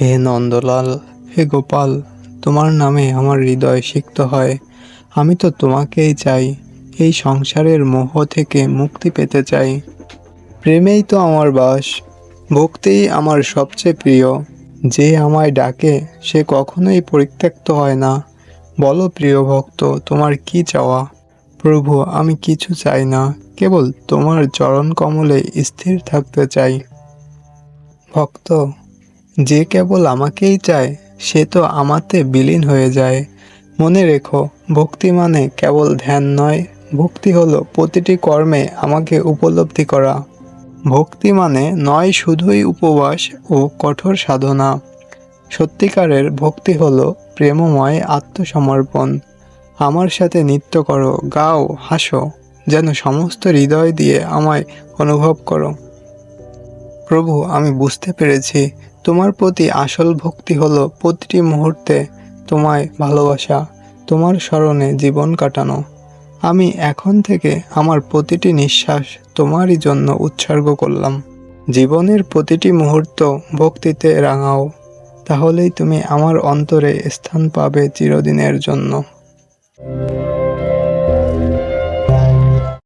হে নন্দলাল, হে গোপাল, তোমার নামে আমার হৃদয় সিক্ত হয়। আমি তো তোমাকেই চাই, এই সংসারের মোহ থেকে মুক্তি পেতে চাই। প্রেমেই তো আমার বাস, ভক্তিই আমার সবচেয়ে প্রিয়। যে আমায় ডাকে, সে কখনোই পরিত্যক্ত হয় না। বলো প্রিয় ভক্ত, তোমার কি চাওয়া? প্রভু, আমি কিছু চাই না, কেবল তোমার চরণ কমলে স্থির থাকতে চাই। ভক্ত যে কেবল আমাকেই চায়, সে তো আমাতে বিলীন হয়ে যায়। মনে রেখো, ভক্তি মানে কেবল ধ্যান নয়, ভক্তি হলো প্রতিটি কর্মে আমাকে উপলব্ধি করা। ভক্তি মানে নয় শুধুই উপবাস ও কঠোর সাধনা। সত্যিকারের ভক্তি হলো প্রেমময় আত্মসমর্পণ। আমার সাথে নৃত্য করো, গাও, হাসো, যেন সমস্ত হৃদয় দিয়ে আমায় অনুভব করো। প্রভু, আমি বুঝতে পেরেছি। তোমার প্রতি আসল ভক্তি হলো প্রতিটি মুহূর্তে তোমায় ভালোবাসা, তোমার স্মরণে জীবন কাটানো। আমি এখন থেকে আমার প্রতিটি নিঃশ্বাস তোমারই জন্য উৎসর্গ করলাম। জীবনের প্রতিটি মুহূর্ত ভক্তিতে রাঙাও, তাহলেই তুমি আমার অন্তরে স্থান পাবে চিরদিনের জন্য।